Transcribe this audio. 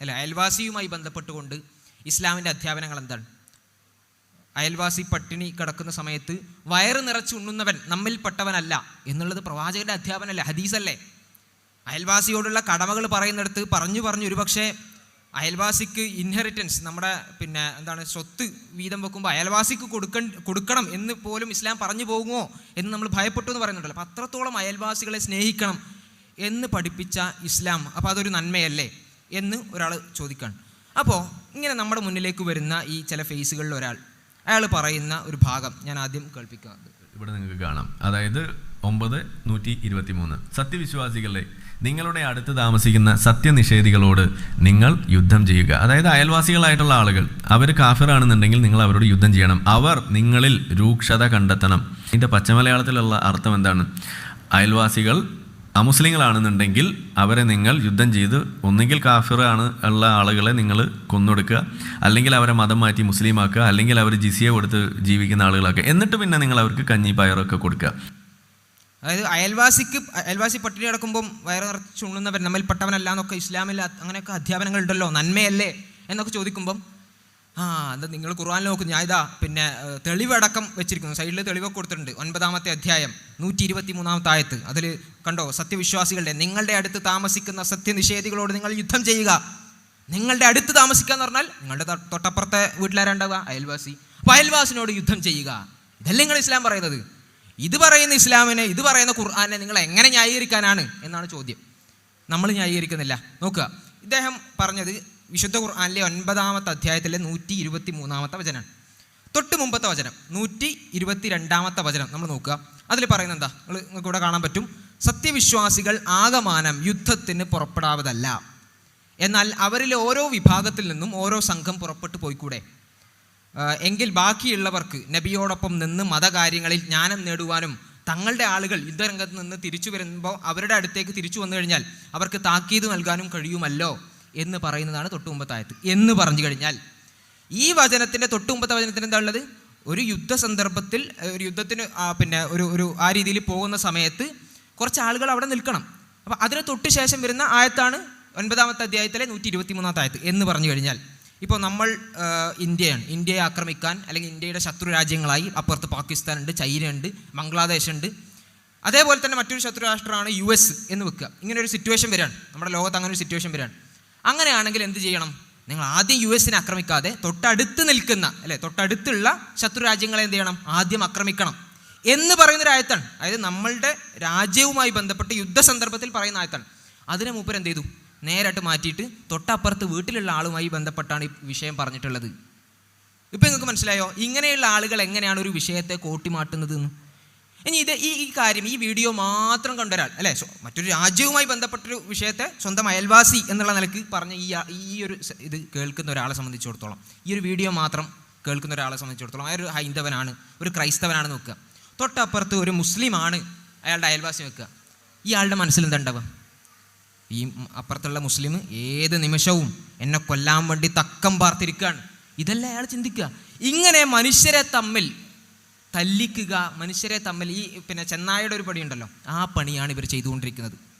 അല്ലെ അയൽവാസിയുമായി ബന്ധപ്പെട്ടുകൊണ്ട് ഇസ്ലാമിന്റെ അധ്യാപനങ്ങൾ എന്താണ്? അയൽവാസി പട്ടിണി കിടക്കുന്ന സമയത്ത് വയറ് നിറച്ച് ഉണ്ണുന്നവൻ നമ്മിൽപ്പെട്ടവനല്ല എന്നുള്ളത് പ്രവാചകന്റെ അധ്യാപനമല്ലേ ഹദീസല്ലേ? അയൽവാസിയോടുള്ള കടമകൾ പറയുന്നിടത്ത് പറഞ്ഞു പറഞ്ഞു ഒരുപക്ഷെ അയൽവാസിക്ക് ഇൻഹെറിറ്റൻസ് നമ്മുടെ പിന്നെ എന്താണ് സ്വത്ത് വീതം വെക്കുമ്പോൾ അയൽവാസിക്ക് കൊടുക്ക കൊടുക്കണം എന്ന് പോലും ഇസ്ലാം പറഞ്ഞു പോകുമോ എന്ന് നമ്മൾ ഭയപ്പെട്ടു എന്ന് പറയുന്നുണ്ടല്ലോ. അപ്പം അത്രത്തോളം അയൽവാസികളെ സ്നേഹിക്കണം എന്ന് പഠിപ്പിച്ച ഇസ്ലാം. അപ്പോൾ അതൊരു നന്മയല്ലേ? എന്ന് ഒരാൾ ചോദിക്കുകയാണ് അപ്പോൾ ഇങ്ങനെ നമ്മുടെ മുന്നിലേക്ക് വരുന്ന ഈ ചില ഫേസുകളിൽ ഒരാൾ അയാൾ പറയുന്ന ഒരു ഭാഗം ഞാൻ ആദ്യം കേൾപ്പിക്കാം. ഇവിടെ നിങ്ങൾക്ക് കാണാം. അതായത് ഒമ്പത് നൂറ്റി ഇരുപത്തി മൂന്ന് സത്യവിശ്വാസികളെ നിങ്ങളുടെ അടുത്ത് താമസിക്കുന്ന സത്യനിഷേധികളോട് നിങ്ങൾ യുദ്ധം ചെയ്യുക. അതായത് അയൽവാസികളായിട്ടുള്ള ആളുകൾ അവർ കാഫിറാണെന്നുണ്ടെങ്കിൽ നിങ്ങൾ അവരോട് യുദ്ധം ചെയ്യണം. അവർ നിങ്ങളിൽ രൂക്ഷത കണ്ടെത്തണം. ഇതിന്റെ പച്ചമലയാളത്തിലുള്ള അർത്ഥം എന്താണ്? അയൽവാസികൾ അമുസ്ലിങ്ങളാണെന്നുണ്ടെങ്കിൽ അവരെ നിങ്ങൾ യുദ്ധം ചെയ്ത് ഒന്നുകിൽ കാഫിറാണ് ഉള്ള ആളുകളെ നിങ്ങൾ കൊന്നൊടുക്കുക അല്ലെങ്കിൽ അവരെ മതം മാറ്റി മുസ്ലിമാക്കുക അല്ലെങ്കിൽ അവർ ജിസിയ കൊടുത്ത് ജീവിക്കുന്ന ആളുകളാക്കുക. എന്നിട്ട് പിന്നെ നിങ്ങൾ അവർക്ക് കഞ്ഞി പയറൊക്കെ കൊടുക്കുക. അതായത് അയൽവാസിക്ക് അയൽവാസി പട്ടിണി കിടക്കുമ്പം വയറ് നിറച്ച് ഉണ്ണുന്നവൻ നമ്മിൽപ്പെട്ടവനല്ല എന്നൊക്കെ ഇസ്ലാമിൽ അത് അങ്ങനെയൊക്കെ അധ്യാപനങ്ങൾ ഉണ്ടല്ലോ നന്മയല്ലേ എന്നൊക്കെ ചോദിക്കുമ്പം ആ എന്താ നിങ്ങൾ ഖുർആാനിൽ നോക്കും ഞാൻ ഇതാ പിന്നെ തെളിവടക്കം വെച്ചിരിക്കുന്നു. സൈഡിൽ തെളിവൊക്കെ കൊടുത്തിട്ടുണ്ട്. ഒൻപതാമത്തെ അധ്യായം നൂറ്റി ഇരുപത്തി മൂന്നാമത്തെ ആയത്ത്. അതിൽ കണ്ടോ സത്യവിശ്വാസികളുടെ നിങ്ങളുടെ അടുത്ത് താമസിക്കുന്ന സത്യനിഷേധികളോട് നിങ്ങൾ യുദ്ധം ചെയ്യുക. നിങ്ങളുടെ അടുത്ത് താമസിക്കുക എന്ന് പറഞ്ഞാൽ നിങ്ങളുടെ തൊട്ടപ്പുറത്തെ വീട്ടിലാരുണ്ടാവുക? അയൽവാസി. അപ്പോൾ അയൽവാസിനോട് യുദ്ധം ചെയ്യുക. ഇതല്ലേ നിങ്ങൾ ഇസ്ലാം പറയുന്നത്. ഇത് പറയുന്ന ഇസ്ലാമിനെ ഇത് പറയുന്ന ഖുർആാനെ നിങ്ങൾ എങ്ങനെ ന്യായീകരിക്കാനാണ് എന്നാണ് ചോദ്യം. നമ്മൾ ന്യായീകരിക്കുന്നില്ല. നോക്കുക. ഇദ്ദേഹം പറഞ്ഞത് വിശുദ്ധ ഖുർആാനിലെ ഒൻപതാമത്തെ അധ്യായത്തിലെ നൂറ്റി ഇരുപത്തി മൂന്നാമത്തെ വചനമാണ്. തൊട്ട് മുമ്പത്തെ വചനം നൂറ്റി ഇരുപത്തി രണ്ടാമത്തെ വചനം നമ്മൾ നോക്കുക. അതിൽ പറയുന്നത് എന്താ? നിങ്ങൾ നിങ്ങൾക്ക് ഇവിടെ കാണാൻ പറ്റും. സത്യവിശ്വാസികൾ ആകമാനം യുദ്ധത്തിന് പുറപ്പെടാവതല്ല. എന്നാൽ അവരിലെ ഓരോ വിഭാഗത്തിൽ നിന്നും ഓരോ സംഘം പുറപ്പെട്ടു പോയിക്കൂടെ? എങ്കിൽ ബാക്കിയുള്ളവർക്ക് നബിയോടൊപ്പം നിന്ന് മതകാര്യങ്ങളിൽ ജ്ഞാനം നേടുവാനും തങ്ങളുടെ ആളുകൾ യുദ്ധരംഗത്ത് നിന്ന് തിരിച്ചു വരുമ്പോൾ അവരുടെ അടുത്തേക്ക് തിരിച്ചു വന്നു കഴിഞ്ഞാൽ അവർക്ക് താക്കീത് നൽകാനും കഴിയുമല്ലോ എന്ന് പറയുന്നതാണ് തൊട്ടുമുമ്പത്തായത്. എന്ന് പറഞ്ഞു കഴിഞ്ഞാൽ ഈ വചനത്തിന്റെ തൊട്ടുമുമ്പത്തെ വചനത്തിന് എന്താ ഉള്ളത്? ഒരു യുദ്ധ സന്ദർഭത്തിൽ ഒരു യുദ്ധത്തിന് പിന്നെ ഒരു ഒരു ആ രീതിയിൽ പോകുന്ന സമയത്ത് കുറച്ച് ആളുകൾ അവിടെ നിൽക്കണം. അപ്പോൾ അതിന് തൊട്ട് ശേഷം വരുന്ന ആയത്താണ് ഒൻപതാമത്തെ അധ്യായത്തിലെ നൂറ്റി ഇരുപത്തി മൂന്നാമത്തെ ആയത്ത് എന്ന് പറഞ്ഞു കഴിഞ്ഞാൽ ഇപ്പോൾ നമ്മൾ ഇന്ത്യയാണ്. ഇന്ത്യയെ ആക്രമിക്കാൻ അല്ലെങ്കിൽ ഇന്ത്യയുടെ ശത്രു രാജ്യങ്ങളായി അപ്പുറത്ത് പാകിസ്ഥാൻ ഉണ്ട് ചൈന ഉണ്ട് ബംഗ്ലാദേശ് ഉണ്ട് അതേപോലെ തന്നെ മറ്റൊരു ശത്രു രാഷ്ട്രമാണ് യു എസ് എന്ന് വെക്കുക. ഇങ്ങനെ ഒരു സിറ്റുവേഷൻ വരികയാണ്. നമ്മുടെ ലോകത്ത് അങ്ങനെ ഒരു സിറ്റുവേഷൻ വരികയാണ്. അങ്ങനെയാണെങ്കിൽ എന്ത് ചെയ്യണം? നിങ്ങൾ ആദ്യം യു എസിനെ ആക്രമിക്കാതെ തൊട്ടടുത്ത് നിൽക്കുന്ന അല്ലെ തൊട്ടടുത്തുള്ള ശത്രു രാജ്യങ്ങളെ എന്ത് ചെയ്യണം? ആദ്യം ആക്രമിക്കണം. എന്ന് പറയുന്നൊരു ആയത്താണ്. അതായത് നമ്മളുടെ രാജ്യവുമായി ബന്ധപ്പെട്ട് യുദ്ധ സന്ദർഭത്തിൽ പറയുന്ന ആയത്താണ്. അതിനെ മൂപ്പർ എന്ത് ചെയ്തു? നേരിട്ട് മാറ്റിയിട്ട് തൊട്ടപ്പുറത്ത് വീട്ടിലുള്ള ആളുമായി ബന്ധപ്പെട്ടാണ് ഈ വിഷയം പറഞ്ഞിട്ടുള്ളത്. ഇപ്പം നിങ്ങൾക്ക് മനസ്സിലായോ? ഇങ്ങനെയുള്ള ആളുകൾ എങ്ങനെയാണ് ഒരു വിഷയത്തെ കോട്ടിമാട്ടുന്നത് എന്ന്? ഇനി ഇത് ഈ ഈ കാര്യം ഈ വീഡിയോ മാത്രം കണ്ടൊരാൾ അല്ലേ? മറ്റൊരു രാജ്യവുമായി ബന്ധപ്പെട്ടൊരു വിഷയത്തെ സ്വന്തം അയൽവാസി എന്നുള്ള നിലയ്ക്ക് പറഞ്ഞ ഈ ഈ ഒരു ഇത് കേൾക്കുന്ന ഒരാളെ സംബന്ധിച്ചിടത്തോളം ഈ ഒരു വീഡിയോ മാത്രം കേൾക്കുന്ന ഒരാളെ സംബന്ധിച്ചിടത്തോളം അയാൾ ഒരു ഹൈന്ദവനാണ് ഒരു ക്രൈസ്തവനാണ് വെക്കുക തൊട്ടപ്പുറത്ത് ഒരു മുസ്ലിമാണ് അയാളുടെ അയൽവാസി വെക്കുക. ഇയാളുടെ മനസ്സിൽ എന്താണ്ടാവുക? ഈ അപ്പുറത്തുള്ള മുസ്ലിം ഏത് നിമിഷവും എന്നെ കൊല്ലാൻ വേണ്ടി തക്കം പാർത്തിരിക്കുകയാണ്. ഇതല്ല അയാൾ ചിന്തിക്കുക. ഇങ്ങനെ മനുഷ്യരെ തമ്മിൽ തല്ലിക്കുക മനുഷ്യരെ തമ്മിൽ ഈ പിന്നെ ചെന്നായയുടെ ഒരു പണിയുണ്ടല്ലോ. ആ പണിയാണ് ഇവർ ചെയ്തുകൊണ്ടിരിക്കുന്നത്.